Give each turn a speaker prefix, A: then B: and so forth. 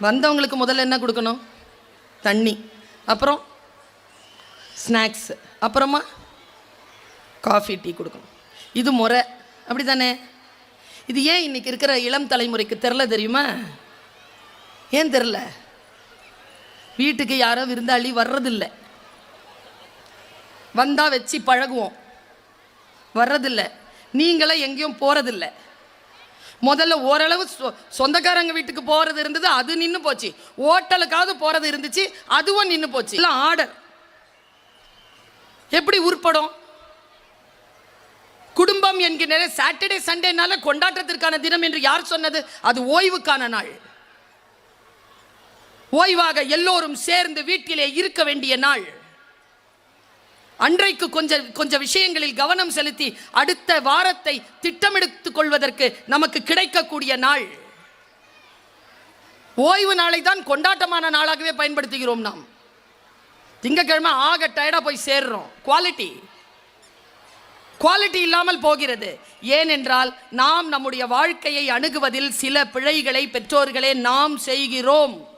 A: வந்தவங்களுக்கு முதல்ல என்ன கொடுக்கணும்? தண்ணி. அப்புறம் ஸ்நாக்ஸ் அப்புறமா காஃபி டீ கொடுக்கணும். இது முறை. அப்படி தானே இது ஏன் இன்றைக்கி இருக்கிற இளம் தலைமுறைக்கு தெரில தெரியுமா? ஏன் தெரில? வீட்டுக்கு யாரோ விருந்தாளி வர்றதில்லை. வந்தால் வச்சு பழகுவோம். வர்றதில்லை. நீங்களே எங்கேயும் போகிறதில்லை முதல்ல ஓரளவு சொ- சொந்தக்காரங்க வீட்டுக்கு போகிறது இருந்தது அது நின்று போச்சு. ஓட்டலுக்காவது போகிறது இருந்துச்சு அதுவும் நின்று போச்சு. இல்லை ஆர்டர் எப்படி உருப்படும்? குடும்பம் என்கிற சாட்டர்டே சண்டேனால கொண்டாட்டத்திற்கான தினம் என்று யார் சொன்னது? அது ஓய்வுக்கான நாள். ஓய்வாக எல்லோரும் சேர்ந்து வீட்டிலே இருக்க வேண்டிய நாள். அன்றைக்கு கொஞ்சம் கொஞ்சம் விஷயங்களில் கவனம் செலுத்தி அடுத்த வாரத்தை திட்டமெடுத்துக் கொள்வதற்கு நமக்கு கிடைக்கக்கூடிய நாள். ஓய்வு நாளை தான் கொண்டாட்டமான நாளாகவே பயன்படுத்துகிறோம் நாம். திங்கக்கிழமை ஆக டயர்டாக போய் சேர்றோம். குவாலிட்டி குவாலிட்டி இல்லாமல் போகிறது. ஏனென்றால் நாம் நம்முடைய வாழ்க்கையை அணுகுவதில் சில பிழைகளை பெற்றோர்களே நாம் செய்கிறோம்.